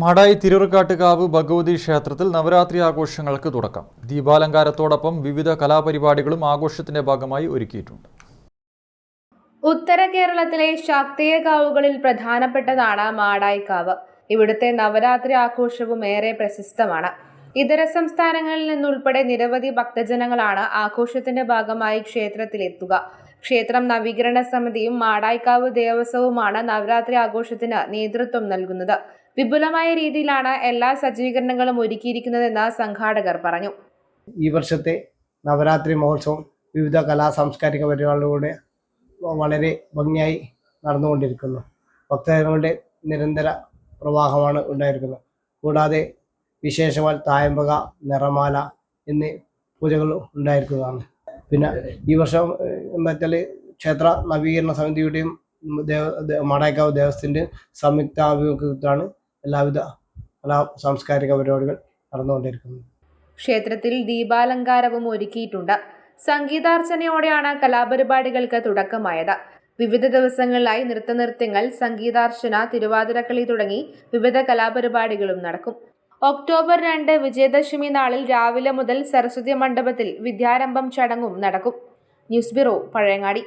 മാടായി തിരുവർക്കാട്ടുകാവ് ഭഗവതി ക്ഷേത്രത്തിൽ നവരാത്രി ആഘോഷങ്ങൾക്ക് തുടക്കം. ദീപാലങ്കാരത്തോടൊപ്പം വിവിധ കലാപരിപാടികളും ആഘോഷത്തിന്റെ ഭാഗമായി ഒരുക്കിയിട്ടുണ്ട്. ഉത്തര കേരളത്തിലെ ശാക്തേയ കാവുകളിൽ പ്രധാനപ്പെട്ടതാണ് മാടായിക്കാവ് ഇവിടുത്തെ നവരാത്രി ആഘോഷവും ഏറെ പ്രശസ്തമാണ്. ഇതര സംസ്ഥാനങ്ങളിൽ നിന്നുൾപ്പെടെ നിരവധി ഭക്തജനങ്ങളാണ് ആഘോഷത്തിന്റെ ഭാഗമായി ക്ഷേത്രത്തിലെത്തുക. ക്ഷേത്രം നവീകരണ സമിതിയും മാടായിക്കാവ് ദേവസ്വവുമാണ് നവരാത്രി ആഘോഷത്തിന് നേതൃത്വം നൽകുന്നത്. വിപുലമായ രീതിയിലാണ് എല്ലാ സജ്ജീകരണങ്ങളും ഒരുക്കിയിരിക്കുന്നതെന്ന് സംഘാടകർ പറഞ്ഞു. ഈ വർഷത്തെ നവരാത്രി മഹോത്സവം വിവിധ കലാ സാംസ്കാരിക പരിപാടികളിലൂടെ വളരെ ഭംഗിയായി നടന്നുകൊണ്ടിരിക്കുന്നു. ഭക്തജനങ്ങളുടെ നിരന്തര പ്രവാഹമാണ് ഉണ്ടായിരിക്കുന്നത്. കൂടാതെ വിശേഷമാൽ തായമ്പക നിറമാല എന്നീ പൂജകൾ ഉണ്ടായിരിക്കുന്നതാണ്. പിന്നെ ഈ വർഷം എന്താ വെച്ചാൽ ക്ഷേത്ര നവീകരണ സമിതിയുടെയും ദേവ മാടായിക്കാവ് സംയുക്ത ആഭിമുഖ്യത്തിലാണ് എല്ലാവിധ കലാ സാംസ്കാരിക പരിപാടികൾ നടന്നുകൊണ്ടിരിക്കുന്നത്. ക്ഷേത്രത്തിൽ ദീപാലങ്കാരവും ഒരുക്കിയിട്ടുണ്ട്. സംഗീതാർച്ചനയോടെയാണ് കലാപരിപാടികൾക്ക് തുടക്കമായത്. വിവിധ ദിവസങ്ങളിലായി നൃത്തനൃത്യങ്ങൾ സംഗീതാർച്ചന തിരുവാതിരക്കളി തുടങ്ങി വിവിധ കലാപരിപാടികളും നടക്കും. ഒക്ടോബർ രണ്ട് വിജയദശമി നാളിൽ രാവിലെ മുതൽ സരസ്വതി മണ്ഡപത്തിൽ വിദ്യാരംഭം ചടങ്ങും നടക്കും. News bureau Pazhayangadi.